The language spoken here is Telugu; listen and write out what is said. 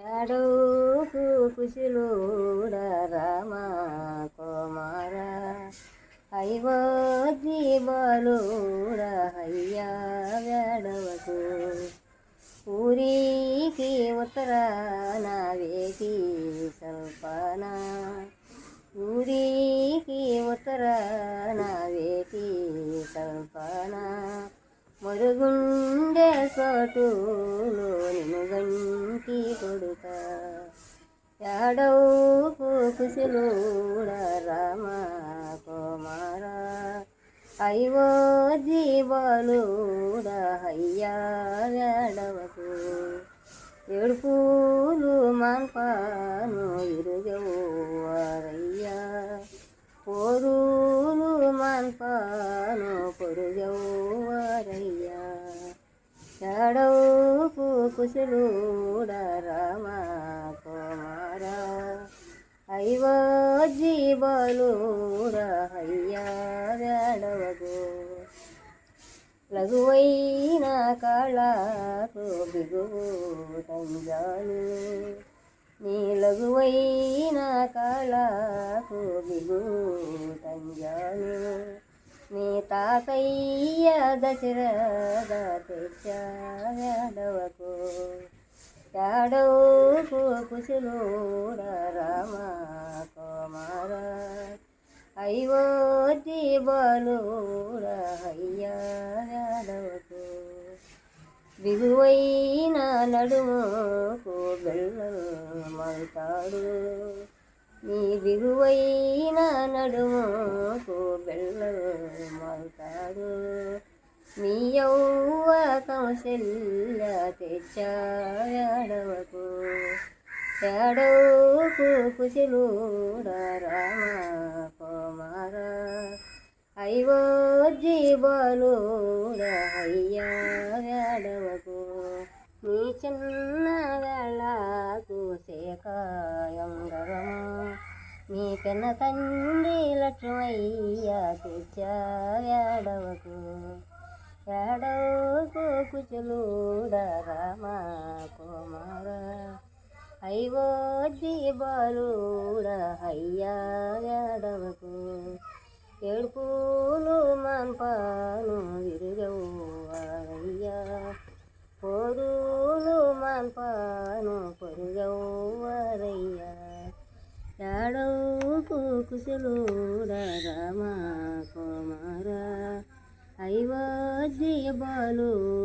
అడవుకు కుశిలోడ రామ కుమార. అయ్యోజీ బలోడ అయ్యా వేడవకు. ఊరికి ఉత్తరాన వేకి సల్పన ఊరికి ఉత్తరాన వేకి సల్పన మరుగుండె చోటులో అడవు కుశలుడ రామ కుమార. అయ్యో జీవలుడ అయ్యా వేడవకు ఏడుపులు మంపాను ఇరుగవరయ్యా పోరులు మంపాను పొరుగవరయ్యా ఏడవకు కుశలుడ రామ కుమార. అయ్యో జీవలుడ అయ్యా వేడవకు లఘువైన కాళ్ళకు బిగువు తంజాలు నీ లఘువైన కాళ్ళకు బిగువు తంజాలు నీ తాతయ్య దశరథ తెచ్చాడవకు యాడవకు కుశలుడ రామ కుమార అయ్యో జీవలుడ అయ్యా యాడవకు బిగువైన నడుముకు బెల్లమవుతాడు నీ బిగువైన నడుముకు బెల్లం మల్తాడు నీ యౌవ కౌశల్య తెచ్చాడవకు ఏడవకు కుశలుడ రామ కుమార అయ్యో జీవలుడ అయ్యా వేడవకు నీ చిన్న వేళకు శేకాయంగరము నీ పెన్న తండ్రి లక్ష్మయ్య తెచ్చా వేడవకు ఏడవకు. కుశలుడ రామ కుమార అయ్యో జీబలుడ అయ్యా వేడవకు ఏడుపులు మాన్పాను విరుగవు అయ్యా. పోరులు మాన్పాను పొరుగవ్వరయ్యా ఏడవకు కుశలుడ రామ కుమార. అయ్యో జీబలుడ